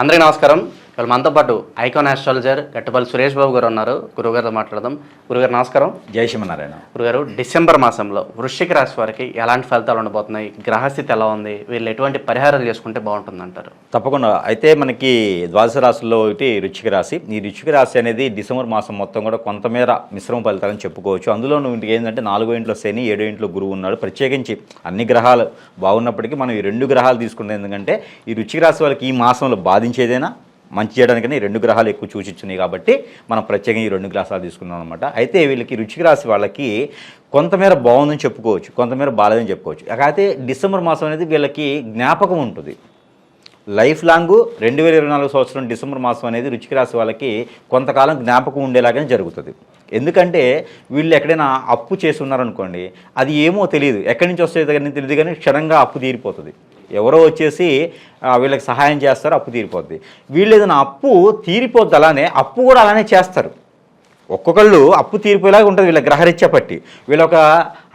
అందరికీ నమస్కారం. ఇవాళ మనతో పాటు ఐకాన్ ఆస్ట్రాలజర్ గట్టపల్లి సురేష్ బాబు గారు ఉన్నారు. గురుగారితో మాట్లాడదాం. గురుగారు నమస్కారం. జై శ్రీమన్నారాయణ. గురుగారు డిసెంబర్ మాసంలో వృశ్చిక రాశి వారికి ఎలాంటి ఫలితాలు ఉండబోతున్నాయి? గ్రహస్థితి ఎలా ఉంది? వీళ్ళు ఎటువంటి పరిహారాలు చేసుకుంటే బాగుంటుంది అంటారు తప్పకుండా. అయితే మనకి ద్వాదశ రాశుల్లో ఒకటి రుచిక రాశి. ఈ రుచిక రాశి అనేది డిసెంబర్ మాసం మొత్తం కూడా కొంతమేర మిశ్రమ ఫలితాలని చెప్పుకోవచ్చు. అందులో ఇంటికి ఏంటంటే నాలుగో ఇంట్లో శని ఏడో ఇంట్లో గురువు ఉన్నాడు. ప్రత్యేకించి అన్ని గ్రహాలు బాగున్నప్పటికీ మనం ఈ రెండు గ్రహాలు తీసుకుంటే ఎందుకంటే ఈ రుచిక రాశి వాళ్ళకి ఈ మాసంలో బాధించేదైనా? మంచి చేయడానికని రెండు గ్రహాలు ఎక్కువ సూచిస్తున్నాయి కాబట్టి మనం ప్రత్యేకంగా ఈ రెండు గ్రహాలు తీసుకున్నాం అనమాట అయితే వీళ్ళకి రుచికి రాసి వాళ్ళకి కొంతమేర బాగుందని చెప్పుకోవచ్చు కొంతమేర బాగాలేదని చెప్పుకోవచ్చు. అయితే డిసెంబర్ మాసం అనేది వీళ్ళకి జ్ఞాపకం ఉంటుంది. లైఫ్ లాంగ్ రెండు వేల ఇరవై నాలుగు సంవత్సరం డిసెంబర్ మాసం అనేది రుచికి రాసి వాళ్ళకి కొంతకాలం జ్ఞాపకం ఉండేలాగానే జరుగుతుంది. ఎందుకంటే వీళ్ళు ఎక్కడైనా అప్పు చేసి ఉన్నారనుకోండి అది ఏమో తెలియదు. ఎక్కడి నుంచి వస్తే దగ్గర తెలియదు కానీ క్షణంగా అప్పు తీరిపోతుంది. ఎవరో వచ్చేసి వీళ్ళకి సహాయం చేస్తారు అప్పు తీరిపోద్ది. వీళ్ళు ఏదైనా అప్పు తీరిపోద్ది అలానే అప్పు కూడా అలానే చేస్తారు. ఒక్కొక్కళ్ళు అప్పు తీరిపోయేలాగా ఉంటుంది వీళ్ళ గ్రహరీత్యా పట్టి. వీళ్ళొక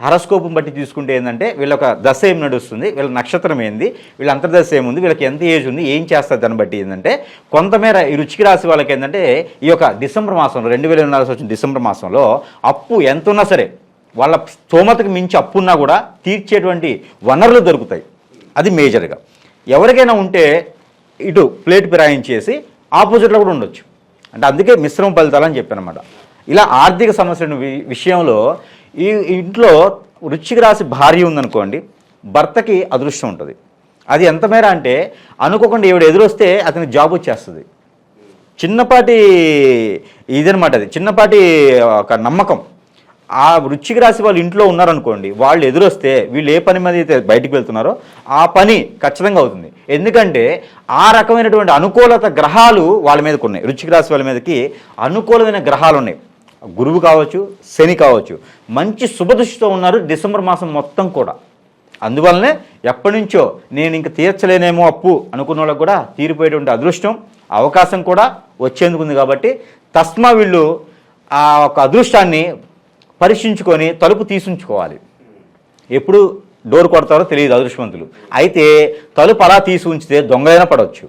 హరస్కోపం బట్టి తీసుకుంటే ఏంటంటే వీళ్ళొక దశ ఏం నడుస్తుంది వీళ్ళ నక్షత్రం ఏంది వీళ్ళ అంతర్దశ ఏముంది వీళ్ళకి ఎంత ఏజ్ ఉంది ఏం చేస్తారు దాన్ని బట్టి ఏంటంటే కొంతమేర ఈ రుచికి రాసి వాళ్ళకి ఏంటంటే ఈ యొక్క డిసెంబర్ మాసంలో రెండు వేల నాలుగు వచ్చిన డిసెంబర్ మాసంలో అప్పు ఎంత ఉన్నా సరే వాళ్ళ స్తోమతకు మించి అప్పు ఉన్నా కూడా తీర్చేటువంటి వనరులు దొరుకుతాయి. అది మేజర్గా. ఎవరికైనా ఉంటే ఇటు ప్లేట్ ఫిరాయించేసి ఆపోజిట్లో కూడా ఉండొచ్చు. అంటే అందుకే మిశ్రమ ఫలితాలు అని చెప్పానమాట అనమాట ఇలా ఆర్థిక సమస్యల వి- విషయంలో ఈ ఇంట్లో వృచ్చిక రాశి భార్య ఉందనుకోండి భర్తకి అదృష్టం ఉంటుంది. అది ఎంత మేర అంటే అనుకోకుండా ఈవిడ ఎదురొస్తే అతనికి జాబ్ వచ్చేస్తుంది. చిన్నపాటి ఇదనమాట అది. చిన్నపాటి ఒక నమ్మకం. ఆ వృచ్చిక రాశి వాళ్ళు ఇంట్లో ఉన్నారనుకోండి వాళ్ళు ఎదురొస్తే వీళ్ళు ఏ పని మీద అయితే బయటికి వెళ్తున్నారో ఆ పని ఖచ్చితంగా అవుతుంది. ఎందుకంటే ఆ రకమైనటువంటి అనుకూలత గ్రహాలు వాళ్ళ మీదకి ఉన్నాయి. వృచ్చిక రాశి వాళ్ళ మీదకి అనుకూలమైన గ్రహాలు ఉన్నాయి. గురువు కావచ్చు శని కావచ్చు. మంచి శుభదృష్టితో ఉన్నారు డిసెంబర్ మాసం మొత్తం కూడా. అందువల్లనే ఎప్పటి నుంచో నేను ఇంక తీర్చలేనేమో అప్పు అనుకున్న వాళ్ళకు కూడా తీరిపోయేటువంటి అదృష్టం అవకాశం కూడా వచ్చేందుకు ఉంది కాబట్టి తస్మా వీళ్ళు ఆ ఒక అదృష్టాన్ని పరీక్షించుకొని తలుపు తీసుంచుకోవాలి. ఎప్పుడు డోర్ కొడతారో తెలియదు అదృష్టవంతులు. అయితే తలుపు అలా తీసి ఉంచితే దొంగలైనా పడవచ్చు.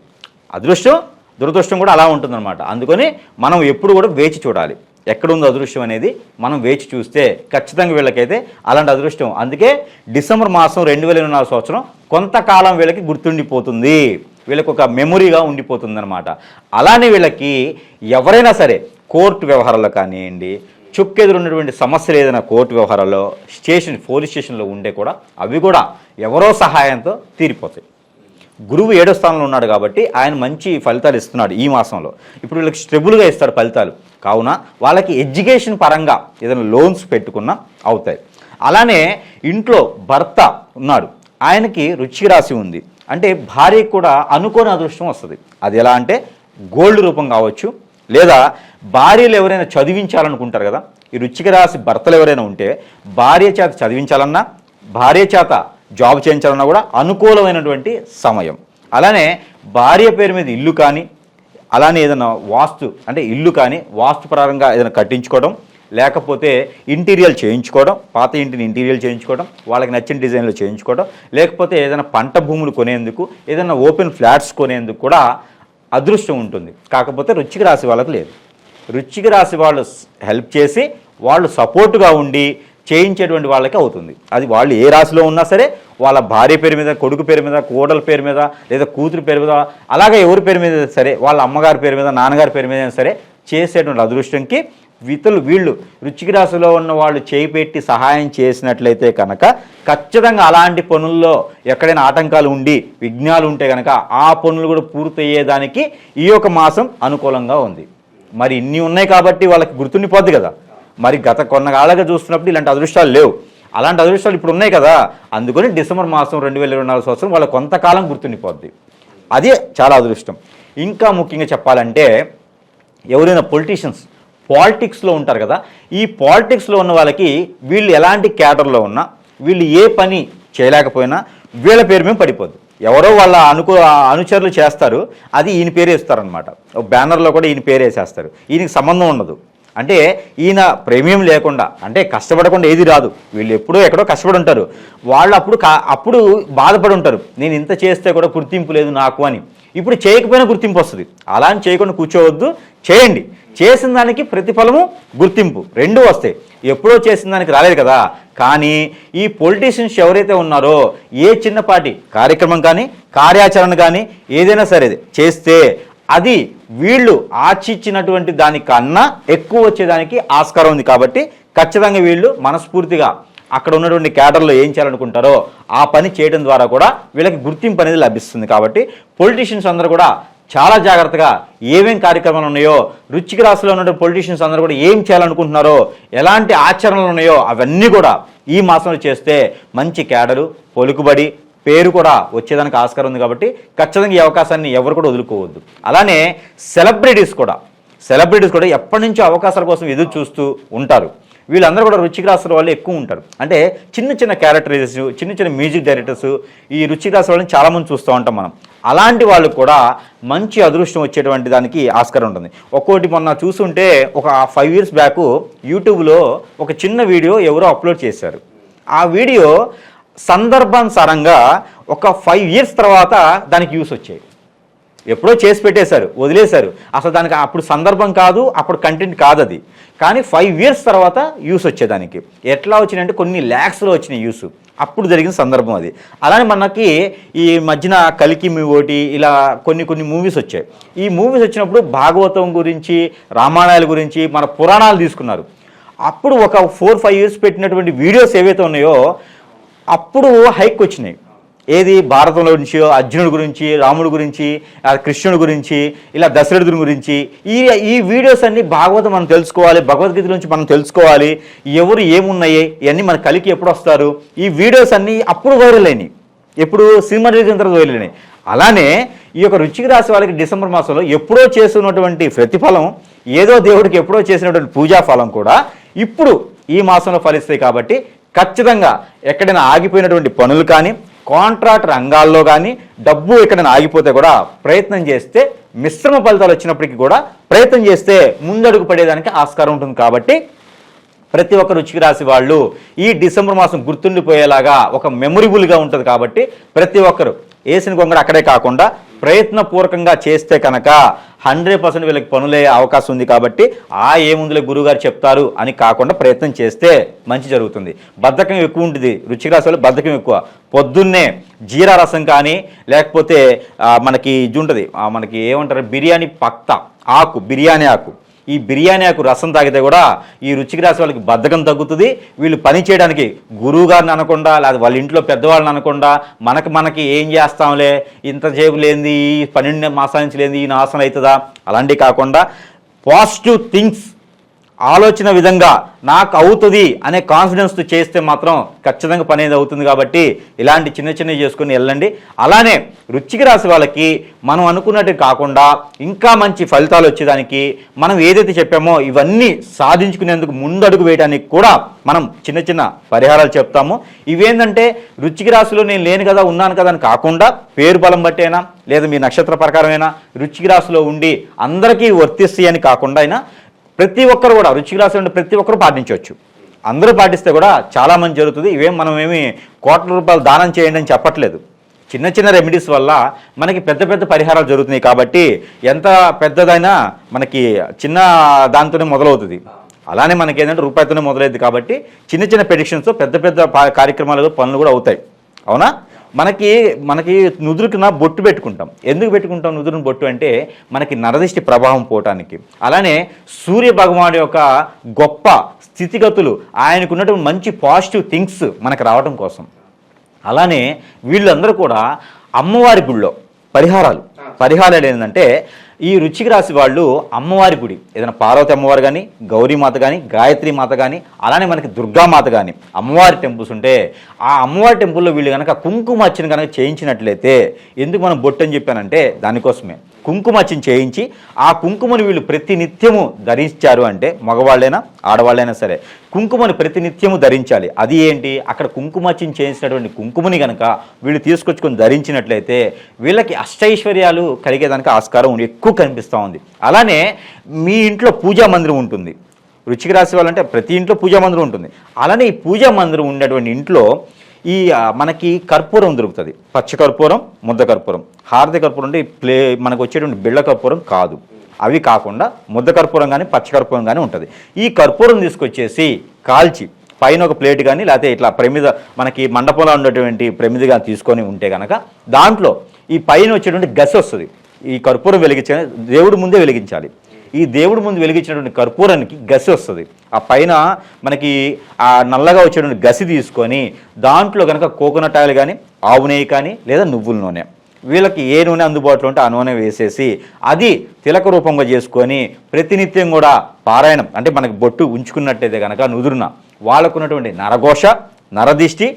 అదృష్టం దురదృష్టం కూడా అలా ఉంటుందన్నమాట. అందుకని మనం ఎప్పుడు కూడా వేచి చూడాలి. ఎక్కడుందో అదృష్టం అనేది మనం వేచి చూస్తే ఖచ్చితంగా వీళ్ళకైతే అలాంటి అదృష్టం. అందుకే డిసెంబర్ మాసం రెండు వేల ఇరవై నాలుగు సంవత్సరం కొంతకాలం వీళ్ళకి గుర్తుండిపోతుంది. వీళ్ళకి ఒక మెమొరీగా ఉండిపోతుంది అనమాట అలానే వీళ్ళకి ఎవరైనా సరే కోర్టు వ్యవహారాలు కానివ్వండి చుక్కెదురున్నటువంటి సమస్యలు ఏదైనా కోర్టు వ్యవహారాల్లో స్టేషన్ పోలీస్ స్టేషన్లో ఉండే కూడా అవి కూడా ఎవరో సహాయంతో తీరిపోతాయి. గురువు ఏడో స్థానంలో ఉన్నాడు కాబట్టి ఆయన మంచి ఫలితాలు ఇస్తున్నాడు ఈ మాసంలో. ఇప్పుడు వీళ్ళకి స్ట్రెబుల్గా ఇస్తాడు ఫలితాలు. కావున వాళ్ళకి ఎడ్యుకేషన్ పరంగా ఏదైనా లోన్స్ పెట్టుకున్నా అవుతాయి. అలానే ఇంట్లో భర్త ఉన్నాడు. ఆయనకి రుచి రాసి ఉంది. అంటే భార్యకు కూడా అనుకోని అదృష్టం వస్తుంది. అది ఎలా అంటే గోల్డ్ రూపం కావచ్చు లేదా భార్యలు ఎవరైనా చదివించాలనుకుంటారు కదా ఈ రుచిక రాసి భర్తలు ఎవరైనా ఉంటే భార్య చేత చదివించాలన్నా భార్య చేత జాబ్ చేయించాలన్నా కూడా అనుకూలమైనటువంటి సమయం. అలానే భార్య పేరు మీద ఇల్లు కానీ అలానే ఏదైనా వాస్తు అంటే ఇల్లు కానీ వాస్తు పరంగా ఏదైనా కట్టించుకోవడం లేకపోతే ఇంటీరియల్ చేయించుకోవడం పాత ఇంటిని ఇంటీరియల్ చేయించుకోవడం వాళ్ళకి నచ్చిన డిజైన్లో చేయించుకోవడం లేకపోతే ఏదైనా పంట భూములు కొనేందుకు ఏదైనా ఓపెన్ ఫ్లాట్స్ కొనేందుకు కూడా అదృష్టం ఉంటుంది. కాకపోతే రుచికి రాసి వాళ్ళకు లేదు. రుచికి రాసి వాళ్ళు హెల్ప్ చేసి వాళ్ళు సపోర్టుగా ఉండి చేయించేటువంటి వాళ్ళకి అవుతుంది. అది వాళ్ళు ఏ రాశిలో ఉన్నా సరే వాళ్ళ భార్య పేరు మీద కొడుకు పేరు మీద కోడల పేరు మీద లేదా కూతురు పేరు మీద అలాగే ఎవరి పేరు మీద సరే వాళ్ళ అమ్మగారి పేరు మీద నాన్నగారి పేరు మీద అయినా సరే చేసేటువంటి అదృష్టంకి వితులు వీళ్ళు రుచికి రాశిలో ఉన్న వాళ్ళు చేయి పెట్టి సహాయం చేసినట్లయితే కనుక ఖచ్చితంగా అలాంటి పనుల్లో ఎక్కడైనా ఆటంకాలు ఉండి విఘ్నాలు ఉంటే కనుక ఆ పనులు కూడా పూర్తయ్యేదానికి ఈ యొక్క మాసం అనుకూలంగా ఉంది. మరి ఇన్ని ఉన్నాయి కాబట్టి వాళ్ళకి గుర్తుండిపోద్ది కదా. మరి గత కొన్నగాళ్ళగా చూస్తున్నప్పుడు ఇలాంటి అదృష్టాలు లేవు. అలాంటి అదృష్టాలు ఇప్పుడు ఉన్నాయి కదా. అందుకని డిసెంబర్ మాసం రెండు వేల ఇరవై నాలుగు సంవత్సరం వాళ్ళ కొంతకాలం గుర్తుండిపోద్ది. అదే చాలా అదృష్టం. ఇంకా ముఖ్యంగా చెప్పాలంటే ఎవరైనా పొలిటీషియన్స్ పాలిటిక్స్లో ఉంటారు కదా ఈ పాలిటిక్స్లో ఉన్న వాళ్ళకి వీళ్ళు ఎలాంటి క్యాడర్లో ఉన్నా వీళ్ళు ఏ పని చేయలేకపోయినా వీళ్ళ పేరు మేము పడిపోద్దు. ఎవరో వాళ్ళ అనుకు అనుచరులు చేస్తారు అది ఈయన పేరు వేస్తారనమాట బ్యానర్లో కూడా ఈయన పేరు వేసేస్తారు ఈయనకి సంబంధం ఉండదు. అంటే ఈయన ప్రేమియం లేకుండా అంటే కష్టపడకుండా ఏది రాదు. వీళ్ళు ఎప్పుడో ఎక్కడో కష్టపడి ఉంటారు వాళ్ళు అప్పుడు కా అప్పుడు బాధపడి ఉంటారు నేను ఇంత చేస్తే కూడా గుర్తింపు లేదు నాకు అని. ఇప్పుడు చేయకపోయినా గుర్తింపు వస్తుంది. అలా అని చేయకుండా కూర్చోవద్దు. చేయండి. చేసిన దానికి ప్రతిఫలము గుర్తింపు. రెండు వస్తాయి. ఎప్పుడో చేసిన దానికి రాలేదు కదా. కానీ ఈ పొలిటీషియన్స్ ఎవరైతే ఉన్నారో ఏ చిన్నపాటి కార్యక్రమం కానీ కార్యాచరణ కానీ ఏదైనా సరే చేస్తే అది వీళ్ళు ఆచిచ్చినటువంటి దానికన్నా ఎక్కువ వచ్చేదానికి ఆస్కారం ఉంది కాబట్టి ఖచ్చితంగా వీళ్ళు మనస్ఫూర్తిగా అక్కడ ఉన్నటువంటి క్యాడర్లో ఏం చేయాలనుకుంటారో ఆ పని చేయడం ద్వారా కూడా వీళ్ళకి గుర్తింపు అనేది లభిస్తుంది కాబట్టి పొలిటీషియన్స్ అందరూ కూడా చాలా జాగ్రత్తగా ఏమేం కార్యక్రమాలు ఉన్నాయో రుచికి రాశిలో ఉన్న పొలిటీషియన్స్ అందరూ కూడా ఏం చేయాలనుకుంటున్నారో ఎలాంటి ఆచరణలు ఉన్నాయో అవన్నీ కూడా ఈ మాసంలో చేస్తే మంచి క్యాడరు పొలుకుబడి పేరు కూడా వచ్చేదానికి ఆస్కారం ఉంది కాబట్టి ఖచ్చితంగా ఈ అవకాశాన్ని ఎవరు కూడా వదులుకోవద్దు. అలానే సెలబ్రిటీస్ కూడా సెలబ్రిటీస్ కూడా ఎప్పటి నుంచో అవకాశాల కోసం ఎదురు చూస్తూ ఉంటారు. వీళ్ళందరూ కూడా రుచికి రాసిన వాళ్ళు ఎక్కువ ఉంటారు. అంటే చిన్న చిన్న క్యారెక్టరైజర్స్ చిన్న చిన్న మ్యూజిక్ డైరెక్టర్స్ ఈ రుచికి రాసిన వాళ్ళని చాలామంది చూస్తూ ఉంటాం మనం. అలాంటి వాళ్ళకు కూడా మంచి అదృష్టం వచ్చేటువంటి దానికి ఆస్కారం ఉంటుంది. ఒక్కోటి మొన్న చూస్తుంటే ఒక ఫైవ్ ఇయర్స్ బ్యాక్ యూట్యూబ్లో ఒక చిన్న వీడియో ఎవరో అప్లోడ్ చేశారు. ఆ వీడియో సందర్భానుసారంగా ఒక ఫైవ్ ఇయర్స్ తర్వాత దానికి యూస్ వచ్చాయి. ఎప్పుడో చేసి పెట్టేశారు వదిలేశారు. అసలు దానికి అప్పుడు సందర్భం కాదు అప్పుడు కంటెంట్ కాదు అది. కానీ ఫైవ్ ఇయర్స్ తర్వాత యూస్ వచ్చేదానికి ఎట్లా వచ్చినాయంటే కొన్ని ల్యాక్స్లో వచ్చినాయి యూస్ అప్పుడు జరిగిన సందర్భం అది. అలానే మనకి ఈ మధ్యన కలికి మీ ఒకటి ఇలా కొన్ని కొన్ని మూవీస్ వచ్చాయి. ఈ మూవీస్ వచ్చినప్పుడు భాగవతం గురించి రామాయణాల గురించి మన పురాణాలు తీసుకున్నారు. అప్పుడు ఒక ఫోర్ ఫైవ్ ఇయర్స్ పెట్టినటువంటి వీడియోస్ ఏవైతే ఉన్నాయో అప్పుడు హైక్ వచ్చినాయి. ఏది? భారతంలో నుంచి అర్జునుడి గురించి రాముడి గురించి కృష్ణుడి గురించి ఇలా దశరథుడి గురించి. ఈ ఈ వీడియోస్ అన్ని భాగవతం మనం తెలుసుకోవాలి భగవద్గీత నుంచి మనం తెలుసుకోవాలి. ఎవరు ఏమున్నాయి? ఇవన్నీ మన కలికి ఎప్పుడు వస్తారు? ఈ వీడియోస్ అన్నీ అప్పుడు వైరల్ అయినాయి. ఎప్పుడు సినిమా రిలీజ్ అయిన తర్వాత వైరల్ అయినాయి. అలానే ఈ యొక్క రుచికి రాసి వాళ్ళకి డిసెంబర్ మాసంలో ఎప్పుడో చేస్తున్నటువంటి ప్రతిఫలం ఏదో దేవుడికి ఎప్పుడో చేసినటువంటి పూజా ఫలం కూడా ఇప్పుడు ఈ మాసంలో ఫలిస్తాయి కాబట్టి ఖచ్చితంగా ఎక్కడైనా ఆగిపోయినటువంటి పనులు కానీ కాంట్రాక్ట్ రంగాల్లో కానీ డబ్బు ఎక్కడైనా ఆగిపోతే కూడా ప్రయత్నం చేస్తే మిశ్రమ ఫలితాలు వచ్చినప్పటికీ కూడా ప్రయత్నం చేస్తే ముందడుగు పడేదానికి ఆస్కారం ఉంటుంది కాబట్టి ప్రతి ఒక్క రుచికి రాసి వాళ్ళు ఈ డిసెంబర్ మాసం గుర్తుండిపోయేలాగా ఒక మెమొరబుల్గా ఉంటుంది కాబట్టి ప్రతి ఒక్కరు వేసిన గొంగడ అక్కడే కాకుండా ప్రయత్నపూర్వకంగా చేస్తే కనుక హండ్రెడ్ పర్సెంట్ వీళ్ళకి పనులే అవకాశం ఉంది కాబట్టి ఆ ఏముందులే గురుగారు చెప్తారు అని కాకుండా ప్రయత్నం చేస్తే మంచి జరుగుతుంది. బద్ధకం ఎక్కువ ఉంటుంది. రుచికి రాసి బద్ధకం ఎక్కువ. పొద్దున్నే జీరా రసం కానీ లేకపోతే మనకి ఇది ఉంటుంది. మనకి ఏమంటారు? బిర్యానీ పక్త. ఆకు బిర్యానీ ఆకు. ఈ బిర్యానీ ఆకు రసం తాగితే కూడా ఈ రుచికి రాసి వాళ్ళకి బద్ధకం తగ్గుతుంది. వీళ్ళు పని చేయడానికి గురువు గారిని అనకుండా లేదా వాళ్ళ ఇంట్లో పెద్దవాళ్ళని అనకుండా మనకి మనకి ఏం చేస్తాంలే ఇంత జేబు లేనిది ఈ పన్నెండు మాసాల నుంచి లేనిది ఈ నాశనం అవుతుందా? అలాంటివి కాకుండా పాజిటివ్ థింగ్స్ ఆలోచన విధంగా నాకు అవుతుంది అనే కాన్ఫిడెన్స్తో చేస్తే మాత్రం ఖచ్చితంగా పని అనేది అవుతుంది కాబట్టి ఇలాంటి చిన్న చిన్నవి చేసుకుని వెళ్ళండి. అలానే రుచికి రాసి వాళ్ళకి మనం అనుకున్నట్టు కాకుండా ఇంకా మంచి ఫలితాలు వచ్చేదానికి మనం ఏదైతే చెప్పామో ఇవన్నీ సాధించుకునేందుకు ముందడుగు వేయడానికి కూడా మనం చిన్న చిన్న పరిహారాలు చెప్తాము. ఇవేంటంటే రుచికి రాశిలో నేను లేను కదా ఉన్నాను కదా అని కాకుండా పేరు బలం బట్టేనా లేదా మీ నక్షత్ర ప్రకారమైనా రుచికి రాశిలో ఉండి అందరికీ వర్తిస్తాయి అని కాకుండా అయినా ప్రతి ఒక్కరు కూడా రుచికి రాసి ప్రతి ఒక్కరు పాటించవచ్చు. అందరూ పాటిస్తే కూడా చాలా మంది జరుగుతుంది. ఇవేం మనం ఏమి కోట్ల రూపాయలు దానం చేయండి అని చెప్పట్లేదు. చిన్న చిన్న రెమెడీస్ వల్ల మనకి పెద్ద పెద్ద పరిహారాలు జరుగుతున్నాయి కాబట్టి ఎంత పెద్దదైనా మనకి చిన్న దాంతోనే మొదలవుతుంది. అలానే మనకి ఏంటంటే రూపాయితోనే మొదలైంది కాబట్టి చిన్న చిన్న ప్రెడిక్షన్స్ పెద్ద పెద్ద పా- కార్యక్రమాలు పనులు కూడా అవుతాయి. అవునా? మనకి మనకి నుదురుకున బొట్టు పెట్టుకుంటాం. ఎందుకు పెట్టుకుంటాం నుదురుని బొట్టు అంటే మనకి నరదిష్టి ప్రభావం పోవటానికి. అలానే సూర్య భగవానుడి యొక్క గొప్ప స్థితిగతులు ఆయనకున్నటువంటి మంచి పాజిటివ్ థింగ్స్ మనకు రావడం కోసం. అలానే వీళ్ళందరూ కూడా అమ్మవారి గుళ్ళో పరిహారాలు. పరిహారాలు ఏంటంటే ఈ రుచికి రాసి వాళ్ళు అమ్మవారి గుడి ఏదైనా పార్వతి అమ్మవారు కానీ గౌరీమాత కానీ గాయత్రి మాత కానీ అలానే మనకి దుర్గామాత కానీ అమ్మవారి టెంపుల్స్ ఉంటే ఆ అమ్మవారి టెంపుల్లో వీళ్ళు కనుక కుంకుమ అర్చన కనుక చేయించినట్లయితే ఎందుకు మనం బొట్టని చెప్పానంటే దానికోసమే. కుంకుమార్చన చేయించి ఆ కుంకుమని వీళ్ళు ప్రతినిత్యము ధరించారు అంటే మగవాళ్ళైనా ఆడవాళ్ళైనా సరే కుంకుమని ప్రతినిత్యము ధరించాలి. అది ఏంటి? అక్కడ కుంకుమార్చన చేయించినటువంటి కుంకుమని కనుక వీళ్ళు తీసుకొచ్చుకొని ధరించినట్లయితే వీళ్ళకి అష్టైశ్వర్యాలు కలిగేదానికి ఆస్కారం ఎక్కువ కనిపిస్తూ ఉంది. అలానే మీ ఇంట్లో పూజా మందిరం ఉంటుంది. వృచ్చిక రాశి వాళ్ళంటే ప్రతి ఇంట్లో పూజా మందిరం ఉంటుంది. అలానే ఈ పూజా మందిరం ఉన్నటువంటి ఇంట్లో ఈ మనకి కర్పూరం దొరుకుతుంది. పచ్చ కర్పూరం ముద్ద కర్పూరం. హారతి కర్పూరం అంటే ప్లే మనకు వచ్చేటువంటి బిళ్ళ కర్పూరం కాదు. అవి కాకుండా ముద్ద కర్పూరం కానీ పచ్చ కర్పూరం కానీ ఉంటుంది. ఈ కర్పూరం తీసుకొచ్చేసి కాల్చి పైన ఒక ప్లేట్ కానీ లేకపోతే ఇట్లా ప్రమిద మనకి మండపంలో ఉన్నటువంటి ప్రమిదిగా తీసుకొని ఉంటే కనుక దాంట్లో ఈ పైన వచ్చేటువంటి గస వస్తుంది. ఈ కర్పూరం వెలిగించే దేవుడు ముందే వెలిగించాలి. ఈ దేవుడి ముందు వెలిగించినటువంటి కర్పూరానికి గసి వస్తుంది. ఆ పైన మనకి ఆ నల్లగా వచ్చేటువంటి గసి తీసుకొని దాంట్లో కనుక కోకోనట్ ఆయిల్ కానీ ఆవు నెయ్యి కానీ లేదా నువ్వుల నూనె వీళ్ళకి ఏ నూనె అందుబాటులో ఉంటే ఆ నూనె వేసేసి అది తిలక రూపంగా చేసుకొని ప్రతినిత్యం కూడా పారాయణం అంటే మనకి బొట్టు ఉంచుకున్నట్టయితే కనుక నుదురున వాళ్ళకున్నటువంటి నరఘోష నరదిష్టి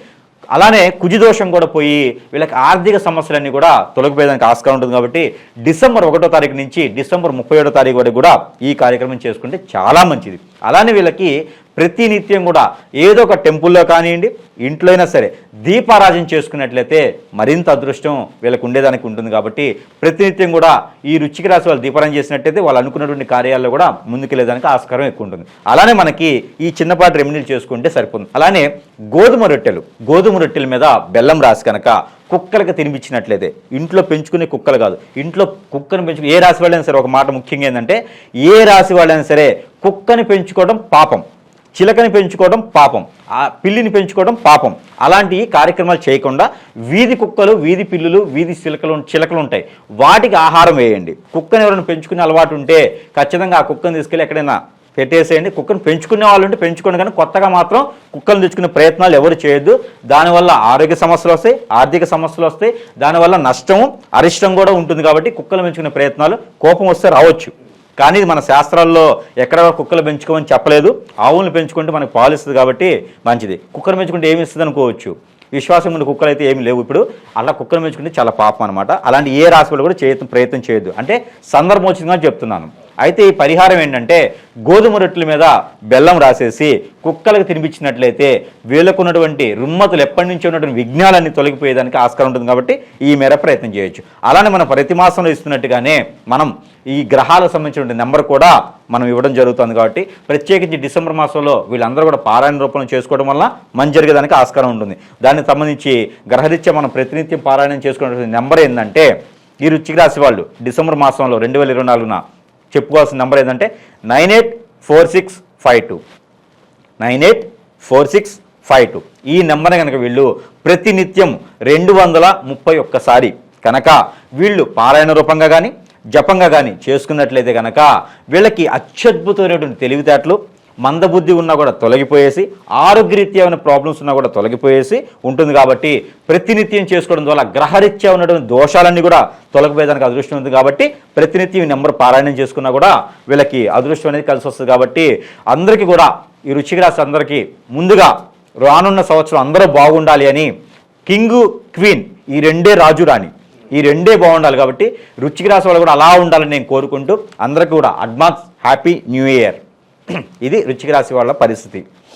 అలానే కుజిదోషం కూడా పోయి వీళ్ళకి ఆర్థిక సమస్యలన్నీ కూడా తొలగిపోయేదానికి ఆస్కారం ఉంటుంది కాబట్టి డిసెంబర్ ఒకటో తారీఖు నుంచి డిసెంబర్ ముప్పై ఏడో తారీఖు వరకు కూడా ఈ కార్యక్రమం చేసుకుంటే చాలా మంచిది. అలానే వీళ్ళకి ప్రతి నిత్యం కూడా ఏదో ఒక టెంపుల్లో కానివ్వండి ఇంట్లో అయినా సరే దీపారాజన చేసుకున్నట్లయితే మరింత అదృష్టం వీళ్ళకు ఉండేదానికి ఉంటుంది కాబట్టి ప్రతినిత్యం కూడా ఈ రుచికి రాసి వాళ్ళు దీపారాజన చేసినట్టయితే వాళ్ళు అనుకున్నటువంటి కార్యాల్లో కూడా ముందుకెళ్ళేదానికి ఆస్కారం ఎక్కువ ఉంటుంది. అలానే మనకి ఈ చిన్నపాటి రెమెడీలు చేసుకుంటే సరిపోతుంది. అలానే గోధుమ రొట్టెలు గోధుమ రొట్టెల మీద బెల్లం రాసి కనుక కుక్కలకు తినిపించినట్లయితే ఇంట్లో పెంచుకునే కుక్కలు కాదు ఇంట్లో కుక్కను పెంచుకు ఏ రాశి వాళ్ళైనా సరే ఒక మాట ముఖ్యంగా ఏంటంటే ఏ రాశి వాళ్ళైనా సరే కుక్కని పెంచుకోవడం పాపం చిలకని పెంచుకోవడం పాపం ఆ పిల్లిని పెంచుకోవడం పాపం. అలాంటి కార్యక్రమాలు చేయకుండా వీధి కుక్కలు వీధి పిల్లులు వీధి చిలకలు చిలకలు ఉంటాయి. వాటికి ఆహారం వేయండి. కుక్కని ఎవరైనా పెంచుకునే అలవాటు ఉంటే ఖచ్చితంగా ఆ కుక్కను తీసుకెళ్ళి ఎక్కడైనా పెట్టేసేయండి. కుక్కను పెంచుకునే వాళ్ళు ఉంటే పెంచుకోండి. కానీ కొత్తగా మాత్రం కుక్కలు తెచ్చుకునే ప్రయత్నాలు ఎవరు చేయొద్దు. దానివల్ల ఆరోగ్య సమస్యలు వస్తాయి ఆర్థిక సమస్యలు వస్తాయి. దానివల్ల నష్టము అరిష్టం కూడా ఉంటుంది కాబట్టి కుక్కలు పెంచుకునే ప్రయత్నాలు కోపం వస్తే రావచ్చు. కానీ ఇది మన శాస్త్రాల్లో ఎక్కడ కుక్కలు పెంచుకోమని చెప్పలేదు. ఆవులను పెంచుకుంటే మనకు పాలు ఇస్తుంది కాబట్టి మంచిది. కుక్కను పెంచుకుంటే ఏమి ఇస్తుంది అనుకోవచ్చు. విశ్వాసం ఉన్న కుక్కలు అయితే ఏమి లేవు ఇప్పుడు. అలా కుక్కను పెంచుకుంటే చాలా పాపం అనమాట అలాంటి ఏ రాశి కూడా చేయడం ప్రయత్నం చేయొద్దు. అంటే సందర్భోచితంగా చెప్తున్నాను. అయితే ఈ పరిహారం ఏంటంటే గోధుమ రొట్టెల మీద బెల్లం రాసేసి కుక్కలకు తినిపించినట్లయితే వీళ్ళకున్నటువంటి రుమ్మతులు ఎప్పటి నుంచి ఉన్నటువంటి విఘ్నాలన్నీ తొలగిపోయేదానికి ఆస్కారం ఉంటుంది కాబట్టి ఈ మేర ప్రయత్నం చేయొచ్చు. అలానే మనం ప్రతి మాసంలో ఇస్తున్నట్టుగానే మనం ఈ గ్రహాలకు సంబంధించిన నెంబర్ కూడా మనం ఇవ్వడం జరుగుతుంది కాబట్టి ప్రత్యేకించి డిసెంబర్ మాసంలో వీళ్ళందరూ కూడా పారాయణ రూపంలో చేసుకోవడం వల్ల మంచి జరిగేదానికి ఆస్కారం ఉంటుంది. దానికి సంబంధించి గ్రహరీత్యా మనం ప్రతినిత్యం పారాయణం చేసుకునే నెంబర్ ఏంటంటే ఈ రుచికి రాశి వాళ్ళు డిసెంబర్ మాసంలో రెండు వేల ఇరవై నాలుగున చెప్పుకోవాల్సిన నెంబర్ ఏంటంటే nine eight four six five two. Nine eight four six five two. ఈ నెంబర్ కనుక వీళ్ళు ప్రతినిత్యం రెండు వందల ముప్పై ఒక్కసారి కనుక వీళ్ళు పారాయణ రూపంగా కానీ జపంగా కానీ చేసుకున్నట్లయితే కనుక వీళ్ళకి అత్యద్భుతమైనటువంటి తెలివితేటలు మందబుద్ధి ఉన్నా కూడా తొలగిపోయేసి ఆరోగ్యరీత్యా ఉన్న ప్రాబ్లమ్స్ ఉన్నా కూడా తొలగిపోయేసి ఉంటుంది కాబట్టి ప్రతినిత్యం చేసుకోవడం ద్వారా గ్రహరీత్యా ఉన్నటువంటి దోషాలన్నీ కూడా తొలగిపోయేదానికి అదృష్టం ఉంది కాబట్టి ప్రతినిత్యం ఈ నెంబర్ పారాయణం చేసుకున్నా కూడా వీళ్ళకి అదృష్టం అనేది కలిసి వస్తుంది కాబట్టి అందరికీ కూడా ఈ రుచికి రాసి అందరికీ ముందుగా రానున్న సంవత్సరం అందరూ బాగుండాలి అని కింగ్ క్వీన్ ఈ రెండే రాజు రాణి. ఈ రెండే బాగుండాలి కాబట్టి రుచికి రాసి వాళ్ళు కూడా అలా ఉండాలని నేను కోరుకుంటూ అందరికీ కూడా అడ్వాన్స్ హ్యాపీ న్యూ ఇయర్. ఇది రుచికి రాసి వాళ్ళ పరిస్థితి.